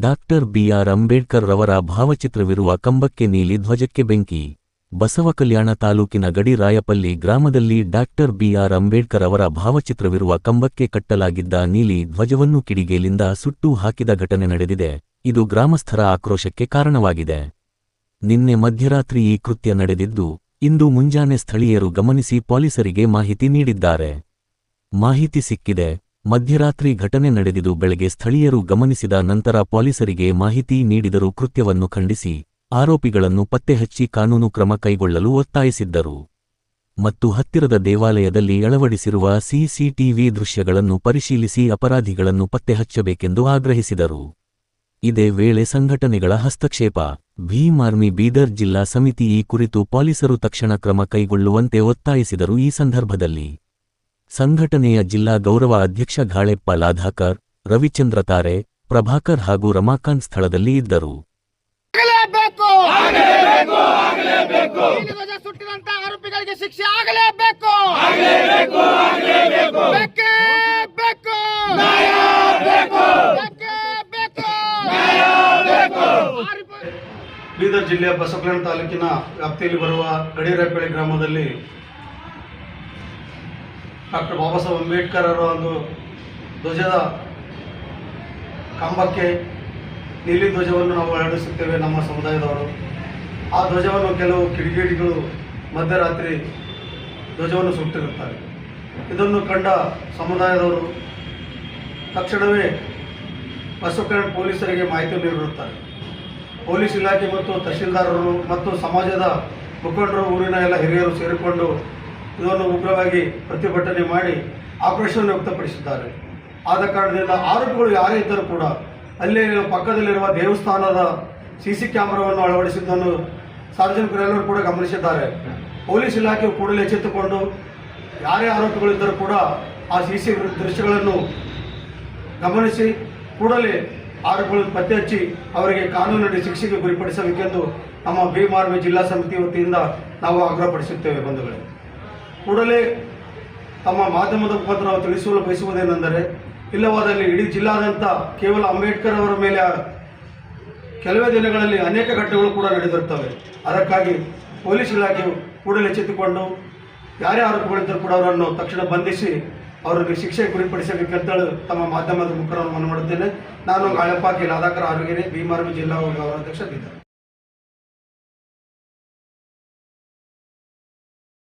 Doctor B R Ambedkar ರವರ ಭಾವಚಿತ್ರವಿರುವ ಕಂಬಕ್ಕೆ ನೀಲಿ ಧ್ವಜಕ್ಕೆ ಬೆಂಕಿ. ಬಸವ ಕಲ್ಯಾಣ ತಾಲೂಕಿನ ಗಡಿ ರಾಯಪಲ್ಲಿ ಗ್ರಾಮದಲ್ಲಿ ಡಾಕ್ಟರ್ ಬಿಆರ್ ಅಂಬೇಡ್ಕರ್ ಅವರ ಭಾವಚಿತ್ರವಿರುವ ಕಂಬಕ್ಕೆ ಕಟ್ಟಲಾಗಿದ್ದ ನೀಲಿ ಧ್ವಜವನ್ನು ಕಿಡಿಗೇಲಿಂದ ಸುಟ್ಟು ಹಾಕಿದ ಘಟನೆ ನಡೆದಿದೆ. ಇದು ಗ್ರಾಮಸ್ಥರ ಆಕ್ರೋಶಕ್ಕೆ ಕಾರಣವಾಗಿದೆ. ನಿನ್ನೆ ಮಧ್ಯರಾತ್ರಿ ಈ ಕೃತ್ಯ ನಡೆದಿದ್ದು, ಇಂದು ಮುಂಜಾನೆ ಸ್ಥಳೀಯರು ಗಮನಿಸಿ ಪೊಲೀಸರಿಗೆ ಮಾಹಿತಿ ನೀಡಿದ್ದಾರೆ. ಮಾಹಿತಿ ಸಿಕ್ಕಿದೆ. ಮಧ್ಯರಾತ್ರಿ ಘಟನೆ ನಡೆದಿದು ಬೆಳಗ್ಗೆ ಸ್ಥಳೀಯರು ಗಮನಿಸಿದ ನಂತರ ಪೊಲೀಸರಿಗೆ ಮಾಹಿತಿ ನೀಡಿದರೂ ಕೃತ್ಯವನ್ನು ಖಂಡಿಸಿ ಆರೋಪಿಗಳನ್ನು ಪತ್ತೆಹಚ್ಚಿ ಕಾನೂನು ಕ್ರಮ ಕೈಗೊಳ್ಳಲು ಒತ್ತಾಯಿಸಿದ್ದರು. ಮತ್ತು ಹತ್ತಿರದ ದೇವಾಲಯದಲ್ಲಿ ಅಳವಡಿಸಿರುವ ಸಿಸಿಟಿವಿ ದೃಶ್ಯಗಳನ್ನು ಪರಿಶೀಲಿಸಿ ಅಪರಾಧಿಗಳನ್ನು ಪತ್ತೆಹಚ್ಚಬೇಕೆಂದು ಆಗ್ರಹಿಸಿದರು. ಇದೇ ವೇಳೆ ಸಂಘಟನೆಗಳ ಹಸ್ತಕ್ಷೇಪ, ಭೀಮ್ ಆರ್ಮಿ ಬೀದರ್ ಜಿಲ್ಲಾ ಸಮಿತಿ ಈ ಕುರಿತು ಪೊಲೀಸರು ತಕ್ಷಣ ಕ್ರಮ ಕೈಗೊಳ್ಳುವಂತೆ ಒತ್ತಾಯಿಸಿದರು ಈ ಸಂದರ್ಭದಲ್ಲಿ. ಸಂಘಟನೆಯ ಜಿಲ್ಲಾ ಗೌರವ ಅಧ್ಯಕ್ಷ ಘಾಳೆಪ್ಪ ಲಾಧಾಕರ್ ರವಿಚಂದ್ರ ತಾರೆ ಪ್ರಭಾಕರ್ ಹಾಗೂ ರಮಾಕಾಂತ್ ಸ್ಥಳದಲ್ಲಿ ಇದ್ದರು. ಸುಟ್ಟಿದಂತ ಆರೋಪಿಗಳಿಗೆ ಶಿಕ್ಷೆ ಆಗಲೇಬೇಕು! ಬೇಕೇ ಬೇಕು! ಬೇಕೇ! ಬೇಕು ಆರೋಪಿ- ಬೀದರ್ ಜಿಲ್ಲೆಯ ಬಸವಕಲ್ಯಾಣ ತಾಲೂಕಿನ ವ್ಯಾಪ್ತಿಯಲ್ಲಿ ಬರುವ ಗಡಿರೇಪಳ್ಳಿ ಗ್ರಾಮದಲ್ಲಿ ಡಾಕ್ಟರ್ ಬಾಬಾ ಸಾಹೇಬ್ ಅಂಬೇಡ್ಕರ್ ಅವರ ಒಂದು ಧ್ವಜದ ಕಂಬಕ್ಕೆ ನೀಲಿ ಧ್ವಜವನ್ನು ನಾವು ಅಳವಡಿಸುತ್ತೇವೆ ನಮ್ಮ ಸಮುದಾಯದವರು. ಆ ಧ್ವಜವನ್ನು ಕೆಲವು ಕಿಡಿಗೇಡಿಗಳು ಮಧ್ಯರಾತ್ರಿ ಧ್ವಜವನ್ನು ಸುಟ್ಟಿರುತ್ತಾರೆ. ಇದನ್ನು ಕಂಡ ಸಮುದಾಯದವರು ತಕ್ಷಣವೇ ಬಸವಕಲ್ಯಾಣ ಪೊಲೀಸರಿಗೆ ಮಾಹಿತಿ ನೀಡಿರುತ್ತಾರೆ. ಪೊಲೀಸ್ ಇಲಾಖೆ ಮತ್ತು ತಹಶೀಲ್ದಾರರು ಮತ್ತು ಸಮಾಜದ ಮುಖಂಡರು ಊರಿನ ಎಲ್ಲ ಹಿರಿಯರು ಸೇರಿಕೊಂಡು ಇದನ್ನು ಉಗ್ರವಾಗಿ ಪ್ರತಿಭಟನೆ ಮಾಡಿ ಆಕ್ರೋಶವನ್ನು ವ್ಯಕ್ತಪಡಿಸಿದ್ದಾರೆ. ಆದ ಕಾರಣದಿಂದ ಆರೋಪಿಗಳು ಯಾರೇ ಇದ್ದರೂ ಕೂಡ ಅಲ್ಲಿ ಪಕ್ಕದಲ್ಲಿರುವ ದೇವಸ್ಥಾನದ ಸಿ ಸಿ ಕ್ಯಾಮೆರಾವನ್ನು ಅಳವಡಿಸಿದ್ದನ್ನು ಸಾರ್ವಜನಿಕರೆಲ್ಲರೂ ಕೂಡ ಗಮನಿಸಿದ್ದಾರೆ. ಪೊಲೀಸ್ ಇಲಾಖೆಯು ಕೂಡಲೇ ಎಚ್ಚೆತ್ತುಕೊಂಡು ಯಾರೇ ಆರೋಪಿಗಳಿದ್ದರೂ ಕೂಡ ಆ ಸಿ ಸಿ ದೃಶ್ಯಗಳನ್ನು ಗಮನಿಸಿ ಕೂಡಲೇ ಆರೋಪಿಗಳನ್ನು ಪತ್ತೆ ಹಚ್ಚಿ ಅವರಿಗೆ ಕಾನೂನಿನ ಶಿಕ್ಷೆಗೆ ಗುರಿಪಡಿಸಬೇಕೆಂದು ನಮ್ಮ ಭೀಮಾರ್ಮಿ ಜಿಲ್ಲಾ ಸಮಿತಿ ವತಿಯಿಂದ ನಾವು ಆಗ್ರಹಪಡಿಸುತ್ತೇವೆ ಬಂಧುಗಳೇ. ಕೂಡಲೇ ತಮ್ಮ ಮಾಧ್ಯಮದ ಮುಖಾಂತರ ನಾವು ತಿಳಿಸಲು ಬಯಸುವುದೇನೆಂದರೆ, ಇಲ್ಲವಾದಲ್ಲಿ ಇಡೀ ಜಿಲ್ಲಾದ್ಯಂತ ಕೇವಲ ಅಂಬೇಡ್ಕರ್ ಅವರ ಮೇಲೆ ಕೆಲವೇ ದಿನಗಳಲ್ಲಿ ಅನೇಕ ಘಟನೆಗಳು ಕೂಡ ನಡೆದಿರುತ್ತವೆ ಅದಕ್ಕಾಗಿ ಪೊಲೀಸ್ ಇಲಾಖೆಯು ಕೂಡಲೇ ಎಚ್ಚೆತ್ತುಕೊಂಡು ಯಾರೇ ಆರೋಪಗಳಿದ್ದರೂ ಕೂಡ ಅವರನ್ನು ತಕ್ಷಣ ಬಂಧಿಸಿ ಅವರಿಗೆ ಶಿಕ್ಷೆ ಗುರಿಪಡಿಸಬೇಕಂತೇಳಿ ತಮ್ಮ ಮಾಧ್ಯಮದ ಮುಖರನ್ನು ಮನವಿ ಮಾಡುತ್ತೇನೆ. ನಾನು ಗಾಳಪ್ಪ ಕೆ. ಲಾದಾಕರ ಆರೋಗ್ಯನೇ ಭೀಮಾರ್ಮಿ ಜಿಲ್ಲಾ ಗೌರವಾಧ್ಯಕ್ಷ ಬೀದರ್